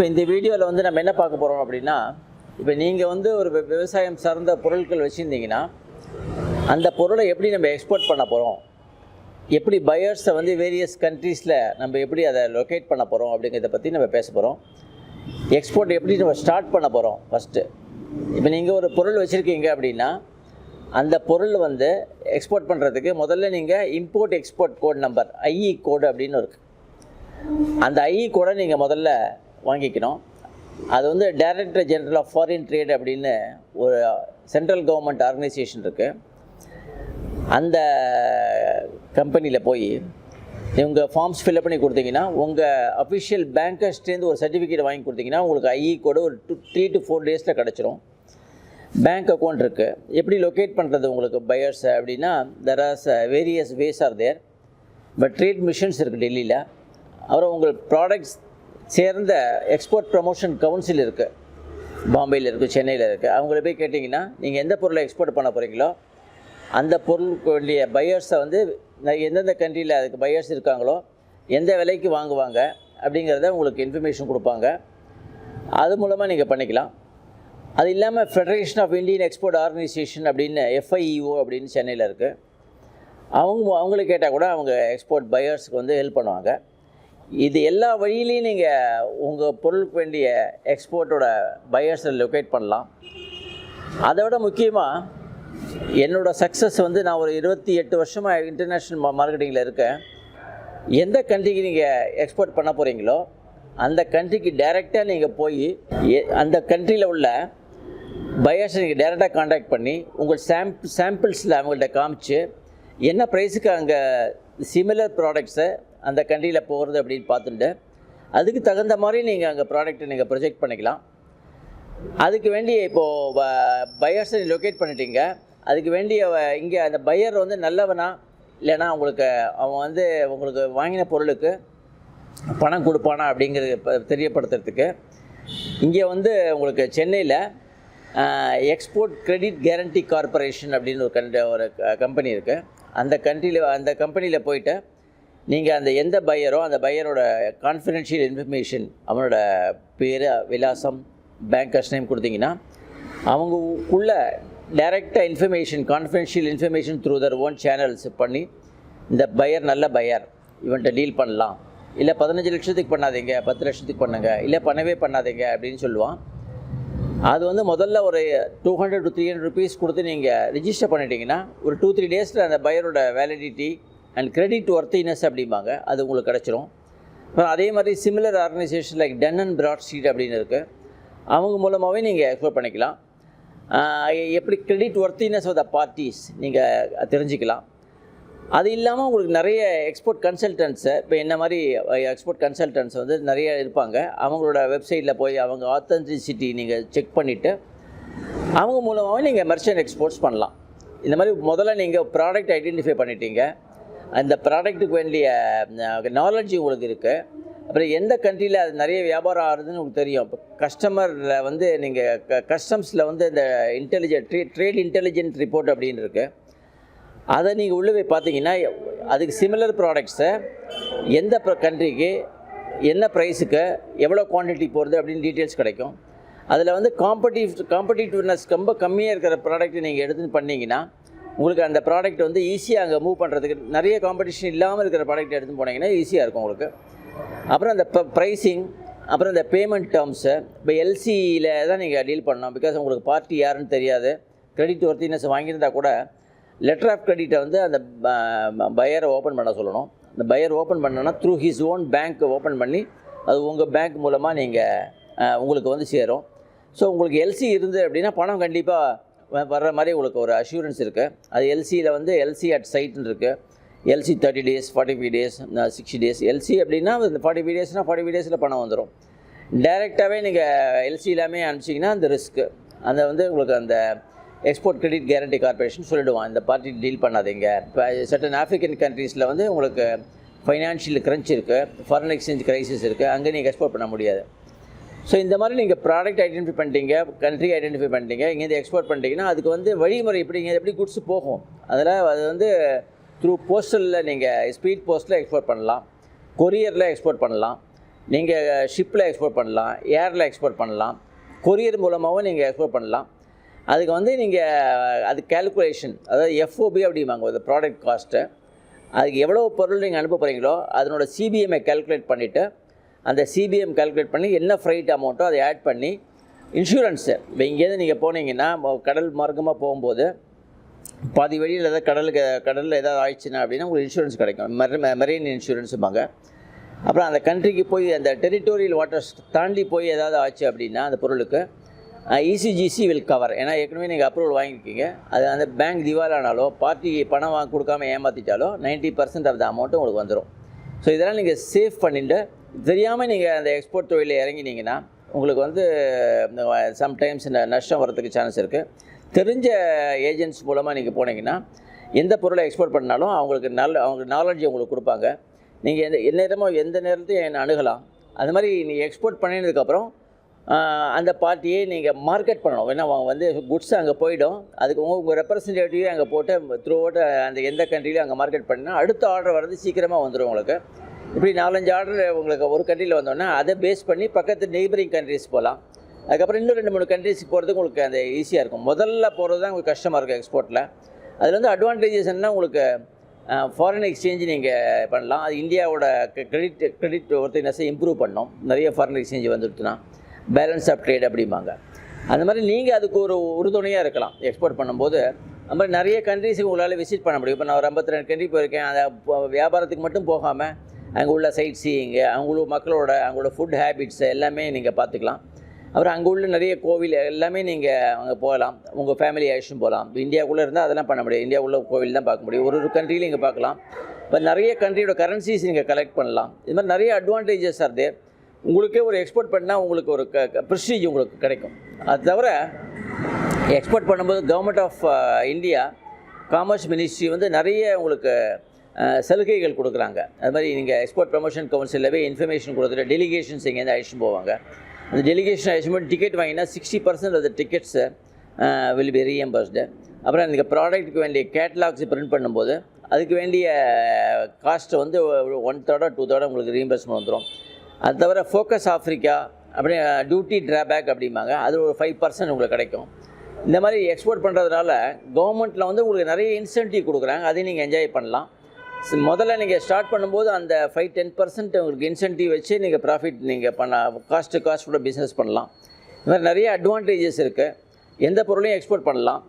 இப்போ இந்த வீடியோவில் வந்து நம்ம என்ன பார்க்க போகிறோம் அப்படின்னா இப்போ நீங்கள் வந்து ஒரு விவசாயம் சார்ந்த பொருட்கள் வச்சுருந்தீங்கன்னா அந்த பொருளை எப்படி நம்ம எக்ஸ்போர்ட் பண்ண போகிறோம் எப்படி பயர்ஸை வந்து வேரியஸ் கண்ட்ரீஸில் நம்ம எப்படி அதை லொக்கேட் பண்ண போகிறோம் அப்படிங்கிறத பற்றி நம்ம பேச போகிறோம் எக்ஸ்போர்ட் எப்படி நம்ம ஸ்டார்ட் பண்ண போகிறோம் ஃபஸ்ட்டு இப்போ நீங்கள் ஒரு பொருள் வச்சுருக்கீங்க அப்படின்னா அந்த பொருள் வந்து எக்ஸ்போர்ட் பண்ணுறதுக்கு முதல்ல நீங்கள் import export code number IE code அப்படின்னு இருக்குது அந்த ஐஇ கோடை நீங்கள் முதல்ல வாங்கிக்கணும் அது வந்து director general of foreign trade அப்படின்னு ஒரு சென்ட்ரல் கவர்மெண்ட் ஆர்கனைசேஷன் இருக்குது அந்த கம்பெனியில் போய் நீங்கள் ஃபார்ம்ஸ் ஃபில்அப் பண்ணி கொடுத்தீங்கன்னா உங்கள் அஃபிஷியல் பேங்கர்ஸ்டேருந்து ஒரு சர்டிஃபிகேட் வாங்கி கொடுத்தீங்கன்னா உங்களுக்கு ஐஇ கூட ஒரு டூ த்ரீ டு ஃபோர் டேஸில் கிடச்சிரும். பேங்க் அக்கௌண்ட் இருக்குது எப்படி லொக்கேட் பண்ணுறது உங்களுக்கு பயர்ஸ் அப்படின்னா there as various ways are there but trade missions இருக்குது டெல்லியில் அப்புறம் உங்கள் ப்ராடக்ட்ஸ் சேர்ந்த எக்ஸ்போர்ட் ப்ரமோஷன் கவுன்சில் இருக்குது பாம்பேயில் இருக்குது சென்னையில் இருக்குது அவங்கள போய் கேட்டிங்கன்னா நீங்கள் எந்த பொருளை எக்ஸ்போர்ட் பண்ண போகிறீங்களோ அந்த பொருளுக்கு வேண்டிய பையர்ஸை வந்து எந்தெந்த கண்ட்ரியில் அதுக்கு பையர்ஸ் இருக்காங்களோ எந்த விலைக்கு வாங்குவாங்க அப்படிங்கிறத உங்களுக்கு இன்ஃபர்மேஷன் கொடுப்பாங்க. அது மூலமாக நீங்கள் பண்ணிக்கலாம். அது இல்லாமல் federation of Indian export organisation அப்படின்னு எஃப்ஐஇஓ அப்படின்னு சென்னையில் இருக்குது அவங்க அவங்கள கேட்டால் கூட அவங்க எக்ஸ்போர்ட் பையர்ஸுக்கு வந்து ஹெல்ப் பண்ணுவாங்க. இது எல்லா வழியிலையும் நீங்கள் உங்கள் பொருளுக்கு வேண்டிய எக்ஸ்போர்ட்டோட பையர்ஸை லொக்கேட் பண்ணலாம். அதை விட முக்கியமாக என்னோடய சக்ஸஸ் வந்து நான் ஒரு இருபத்தி எட்டு வருஷமாக இன்டர்நேஷ்னல் மார்க்கெட்டிங்கில் இருக்கேன். எந்த கண்ட்ரிக்கு நீங்கள் எக்ஸ்போர்ட் பண்ண போகிறீங்களோ அந்த கண்ட்ரிக்கு டைரெக்டாக நீங்கள் போய் எ- அந்த கண்ட்ரியில் உள்ள பையர்ஸை நீங்கள் டைரெக்டாக காண்டாக்ட் பண்ணி உங்கள் சாம்ப் சாம்பிள்ஸில் அவங்கள்ட்ட காமிச்சு என்ன ப்ரைஸுக்கு அங்கே சிமிலர் ப்ராடக்ட்ஸை அந்த கண்ட்ரியில் போகிறது அப்படின்னு பார்த்துட்டு அதுக்கு தகுந்த மாதிரி நீங்கள் அங்கே ப்ராடக்ட்டை நீங்கள் ப்ரொஜெக்ட் பண்ணிக்கலாம். அதுக்கு வேண்டிய இப்போது பையர்ஸை லொக்கேட் பண்ணிட்டீங்க. அதுக்கு வேண்டிய இங்கே அந்த பையர் வந்து நல்லவனா? இல்லைன்னா உங்களுக்கு அவன் வந்து உங்களுக்கு வாங்கின பொருளுக்கு பணம் கொடுப்பானா அப்படிங்கிறது தெரியப்படுத்துறதுக்கு. இங்கே வந்து உங்களுக்கு சென்னையில் எக்ஸ்போர்ட் கிரெடிட் கேரண்டி கார்ப்பரேஷன் அப்படின்னு ஒரு கண்ட ஒரு கம்பெனி இருக்குது அந்த கண்ட்ரியில் அந்த கம்பெனியில் போயிட்டு நீங்கள் அந்த எந்த பையரோ அந்த பையரோட கான்ஃபிடென்ஷியல் இன்ஃபர்மேஷன் அவனோட பேர் விலாசம் பேங்கர்ஸ் நேம் கொடுத்தீங்கன்னா அவங்களுக்குள்ள டைரெக்டாக information confidential information through their own channels பண்ணி இந்த பையர் நல்ல பையர் இவன்கிட்ட டீல் பண்ணலாம். இல்லை பதினஞ்சு லட்சத்துக்கு பண்ணாதீங்க பத்து லட்சத்துக்கு பண்ணுங்க இல்லை பண்ணவே பண்ணாதீங்க அப்படின்னு சொல்லுவான். அது வந்து முதல்ல ஒரு two hundred to three hundred rupees கொடுத்து நீங்கள் ரிஜிஸ்டர் பண்ணிட்டீங்கன்னா ஒரு டூ த்ரீ டேஸில் அந்த பையரோட வேலிடிட்டி அண்ட் கிரெடிட் ஒர்த்தினஸ் அப்படிம்பாங்க. அது உங்களுக்கு கிடச்சிரும். அப்புறம் அதே மாதிரி similar organisation like Dun and Bradstreet அப்படின்னு இருக்குது அவங்க மூலமாகவே நீங்கள் எக்ஸ்ப்ளோர் பண்ணிக்கலாம். எப்படி creditworthiness of the parties நீங்கள் தெரிஞ்சுக்கலாம். அது இல்லாமல் உங்களுக்கு நிறைய எக்ஸ்போர்ட் கன்சல்டன்ஸை இப்போ என்ன மாதிரி எக்ஸ்போர்ட் கன்சல்டன்ஸ் வந்து நிறைய இருப்பாங்க. அவங்களோட வெப்சைட்டில் போய் அவங்க ஆத்தென்டிசிட்டி நீங்கள் செக் பண்ணிவிட்டு அவங்க மூலமாகவே நீங்கள் மெர்ச்சன்ட் எக்ஸ்போர்ட்ஸ் பண்ணலாம். இந்த மாதிரி முதல்ல நீங்கள் ப்ராடக்ட் ஐடென்டிஃபை பண்ணிட்டீங்க. அந்த ப்ராடக்ட்டுக்கு வேண்டிய நாலேஜ் உங்களுக்கு இருக்குது அப்புறம் எந்த கண்ட்ரியில் அது நிறைய வியாபாரம் ஆகுதுன்னு உங்களுக்கு தெரியும். இப்போ கஸ்டமரில் வந்து நீங்கள் க கஸ்டம்ஸில் வந்து இந்த இன்டெலிஜென்ட் ட்ரே ட்ரேட் இன்டெலிஜென்ட் ரிப்போர்ட் அப்படின்னு இருக்குது அதை நீங்கள் உள்ளே போய் பார்த்தீங்கன்னா அதுக்கு சிமிலர் ப்ராடக்ட்ஸை எந்த கண்ட்ரிக்கு என்ன ப்ரைஸுக்கு எவ்வளோ குவான்டிட்டி போகிறது அப்படின்னு டீட்டெயில்ஸ் கிடைக்கும். அதில் வந்து காம்படிவ் காம்படிட்டிவ்னஸ் ரொம்ப கம்மியாக இருக்கிற ப்ராடக்ட் நீங்கள் எடுத்துன்னு பண்ணிங்கன்னா உங்களுக்கு அந்த ப்ராடக்ட் வந்து ஈஸியாக அங்கே மூவ் பண்ணுறதுக்கு நிறைய காம்படிஷன் இல்லாமல் இருக்கிற ப்ராடக்ட் எடுத்து போனீங்கன்னா ஈஸியாக இருக்கும் உங்களுக்கு. அப்புறம் அந்த ப்ரைஸிங் அப்புறம் இந்த பேமெண்ட் டேர்ம்ஸு இப்போ எல்சியில் தான் நீங்கள் டீல் பண்ணணும். பிகாஸ் உங்களுக்கு பார்ட்டி யாருன்னு தெரியாது. கிரெடிட் ஒர்த்தினஸ் வாங்கியிருந்தா கூட லெட்டர் ஆஃப் கிரெடிட்டை வந்து அந்த பையரை ஓப்பன் பண்ண சொல்லணும். அந்த பையர் ஓப்பன் பண்ணோன்னா through his own bank open பண்ணி அது உங்கள் பேங்க் மூலமாக நீங்கள் உங்களுக்கு வந்து சேரும். ஸோ உங்களுக்கு எல்சி இருந்து அப்படின்னா பணம் கண்டிப்பாக வர்ற மாதிரி உங்களுக்கு ஒரு அஷூரன்ஸ் இருக்குது அது எல்சியில் வந்து எல்சி அட் சைட்னு இருக்குது LC thirty days forty five days sixty days LC அப்படின்னா இந்த ஃபார்ட்டி ஃபைவ் டேஸ்னால் ஃபார்ட்டி ஃபைவ் டேஸில் பணம் வந்துடும் டைரெக்டாகவே நீங்கள் எல்சி எல்லாமே அனுப்பிச்சிங்கன்னா அந்த ரிஸ்க்கு அந்த வந்து உங்களுக்கு அந்த எக்ஸ்போர்ட் கிரெடிட் கேரண்டி கார்பரேஷன் சொல்லிடுவான். இந்த பார்ட்டி டீல் பண்ணாதீங்க. இப்போ சட்டன் ஆஃப்ரிக்கன் கண்ட்ரீஸில் வந்து உங்களுக்கு ஃபைனான்ஷியல் கிரன்ச் இருக்குது ஃபாரின் எக்ஸ்சேஞ்ச் கிரைசிஸ் இருக்குது அங்கே நீங்கள் எக்ஸ்போர்ட் பண்ண முடியாது. ஸோ இந்த மாதிரி நீங்கள் ப்ராடக்ட் ஐடென்டிஃபை பண்ணிட்டீங்க கண்ட்ரி ஐடென்டிஃபை பண்ணிட்டீங்க இங்கேருந்து எக்ஸ்போர்ட் பண்ணிட்டீங்கன்னா அதுக்கு வந்து வழிமுறை எப்படி இங்கே எப்படி குட்ஸ் போகும்? அதில் அது வந்து த்ரூ போஸ்டலில் நீங்கள் ஸ்பீட் போஸ்ட்டில் எக்ஸ்போர்ட் பண்ணலாம். கொரியரில் எக்ஸ்போர்ட் பண்ணலாம். நீங்கள் ஷிப்பில் எக்ஸ்போர்ட் பண்ணலாம். ஏரில் எக்ஸ்போர்ட் பண்ணலாம். கொரியர் மூலமாகவும் நீங்கள் எக்ஸ்போர்ட் பண்ணலாம். அதுக்கு வந்து நீங்கள் அது கேல்குலேஷன் அதாவது எஃப்ஓபி அப்படிம்பாங்க ஒரு ப்ராடக்ட் காஸ்ட்டு அதுக்கு எவ்வளோ பொருள் நீங்கள் அனுப்ப போகிறீங்களோ அதனோட சிபிஎம்ஐ கால்குலேட் பண்ணிவிட்டு அந்த சிபிஎம் கால்குலேட் பண்ணி என்ன ஃப்ரைட் அமௌண்ட்டோ அதை ஆட் பண்ணி இன்சூரன்ஸு இப்போ இங்கேருந்து நீங்கள் போனீங்கன்னா கடல் மார்க்கமாக போகும்போது பாதி வழியில் ஏதாவது கடலுக்கு கடலில் ஏதாவது ஆயிடுச்சுன்னா அப்படின்னா உங்களுக்கு இன்சூரன்ஸ் கிடைக்கும். மெர மெரெயின் இன்சூரன்ஸுப்பாங்க அப்புறம் அந்த கண்ட்ரிக்கு போய் அந்த டெரிட்டோரியல் வாட்டர்ஸ் தாண்டி போய் ஏதாவது ஆச்சு அப்படின்னா அந்த பொருளுக்கு இசிஜிசி வில் கவர் ஏன்னா ஏற்கனவே நீங்கள் அப்ரூவல் வாங்கியிருக்கீங்க. அது அந்த பேங்க் திவாலானாலோ பார்ட்டி பணம் வாங்க கொடுக்காம ஏமாற்றிட்டாலோ 90% பர்சன்ட் ஆஃப் த அமௌண்ட்டு உங்களுக்கு வந்துடும் ஸோ இதெல்லாம் நீங்கள் சேஃப் பண்ணிட்டு தெரியாமல் நீங்கள் அந்த எக்ஸ்போர்ட் தொழிலில் இறங்கினீங்கன்னா உங்களுக்கு வந்து சம்டைம்ஸ் இந்த நஷ்டம் வரதுக்கு சான்ஸ் இருக்குது தெரிஞ்ச ஏஜென்ட்ஸ் மூலமாக நீங்கள் போனீங்கன்னா எந்த பொருளை எக்ஸ்போர்ட் பண்ணாலும் அவங்களுக்கு நல்ல அவங்க நாலேஜ் உங்களுக்கு கொடுப்பாங்க. நீங்கள் எந்த எந்நேரமோ எந்த நேரத்தையும் என்னை அணுகலாம். அது மாதிரி நீ எக்ஸ்போர்ட் பண்ணினதுக்கப்புறம் அந்த பார்ட்டியை நீங்கள் மார்க்கெட் பண்ணணும். ஏன்னா அவங்க வந்து குட்ஸ் அங்கே போயிடும். அதுக்கு உங்கள் உங்கள் ரெப்ரசன்டேட்டிவ் அங்கே போட்டு த்ரூ அவுட் அந்த எந்த கண்ட்ரிலையும் அங்கே மார்க்கெட் பண்ணால் அடுத்த ஆர்டர் வர்றது சீக்கிரமாக வந்துடும் உங்களுக்கு. இப்படி நாலஞ்சு ஆர்டர் உங்களுக்கு ஒரு கண்ட்ரியில் வந்தோன்னா அதை பேஸ் பண்ணி பக்கத்து நெய்பரிங் கண்ட்ரிஸ் போகலாம் அதுக்கப்புறம் இன்னும் ரெண்டு மூணு கண்ட்ரிஸ்க்கு போகிறதுக்கு உங்களுக்கு அந்த ஈஸியாக இருக்கும். முதல்ல போகிறது தான் உங்களுக்கு கஷ்டமாக இருக்கும் எக்ஸ்போர்ட்டில் அதில் வந்து அட்வான்டேஜஸ் என்ன உங்களுக்கு ஃபாரின் எக்ஸ்சேஞ்சு நீங்கள் பண்ணலாம். அது இந்தியாவோட கிரெடிட் கிரெடிட் ஒருத்தர் இம்ப்ரூவ் பண்ணோம். நிறைய ஃபாரின் எக்ஸ்சேஞ்ச் வந்துடுச்சுன்னா பேலன்ஸ் ஆஃப் ட்ரேட் அப்படிம்பாங்க. அந்த மாதிரி நீங்கள் அதுக்கு ஒரு உறுதுணையாக இருக்கலாம். எக்ஸ்போர்ட் பண்ணும்போது அந்த மாதிரி நிறைய கண்ட்ரிஸுக்கு உங்களால் விசிட் பண்ண முடியும். இப்போ நான் ஒரு ஐம்பத்தி ரெண்டு கண்ட்ரி போயிருக்கேன் அந்த வியாபாரத்துக்கு மட்டும் போகாமல் அங்கே உள்ள சைட் சீயிங்கு அவங்களோட மக்களோட அவங்களோட ஃபுட் ஹேபிட்ஸ் எல்லாமே நீங்கள் பார்த்துக்கலாம். அப்புறம் அங்கே உள்ள நிறைய கோவில் எல்லாமே நீங்கள் அங்கே போகலாம். உங்கள் ஃபேமிலி ஆயிஷும் போகலாம். இந்தியாவுக்குள்ளே இருந்தால் அதெல்லாம் பண்ண முடியும் இந்தியா உள்ள கோவில் தான் பார்க்க முடியும். ஒரு ஒரு கண்ட்ரிலையும் இங்கே பார்க்கலாம். இப்போ நிறைய கண்ட்ரியோட கரன்சிஸ் நீங்கள் கலெக்ட் பண்ணலாம். இது மாதிரி நிறைய அட்வான்டேஜஸ் ஆர் தேர் உங்களுக்கே ஒரு எக்ஸ்போர்ட் பண்ணால் உங்களுக்கு ஒரு க ப்ரெஸ்டீஜ் உங்களுக்கு கிடைக்கும். அது தவிர எக்ஸ்போர்ட் பண்ணும்போது government of India commerce ministry வந்து நிறைய உங்களுக்கு சலுகைகள் கொடுக்குறாங்க. அது மாதிரி நீங்கள் எக்ஸ்போர்ட் ப்ரமோஷன் கவுன்சிலில் போய் இன்ஃபர்மேஷன் கொடுத்துட்டு டெலிகேஷன்ஸ் இங்கேருந்து அழைச்சிட்டு போவாங்க. அந்த டெலிகேஷன் அழைச்சிட்டு போய் டிக்கெட் வாங்கினா sixty percent of the tickets will be reimbursed அப்புறம் நீங்கள் ப்ராடக்ட்டுக்கு வேண்டிய கேட்லாக்ஸ் பிரிண்ட் பண்ணும்போது அதுக்கு வேண்டிய காஸ்ட்டு வந்து ஒன் தேர்டோ டூ தேர்டோ உங்களுக்கு ரீஎம்பர்ஸ்மெண்ட் வந்துடும் அது தவிர ஃபோக்கஸ் ஆஃப்ரிக்கா அப்படி டியூட்டி ட்ராபேக் அப்படிம்பாங்க. அது ஒரு ஃபைவ் பர்சன்ட் உங்களுக்கு கிடைக்கும். இந்த மாதிரி எக்ஸ்போர்ட் பண்ணுறதுனால கவர்மெண்ட்டில் வந்து உங்களுக்கு நிறைய இன்சென்டிவ் கொடுக்குறாங்க. அதையும் நீங்கள் என்ஜாய் பண்ணலாம். முதல்ல நீங்கள் ஸ்டார்ட் பண்ணும்போது அந்த ஃபைவ் டென் பர்சன்ட் உங்களுக்கு இன்சென்டிவ் வச்சு நீங்கள் ப்ராஃபிட் நீங்கள் பண்ண காஸ்ட்டு காஸ்ட் கூட பிஸ்னஸ் பண்ணலாம். இந்த மாதிரி நிறைய அட்வான்டேஜஸ் இருக்குது எந்த பொருளையும் எக்ஸ்போர்ட் பண்ணலாம்.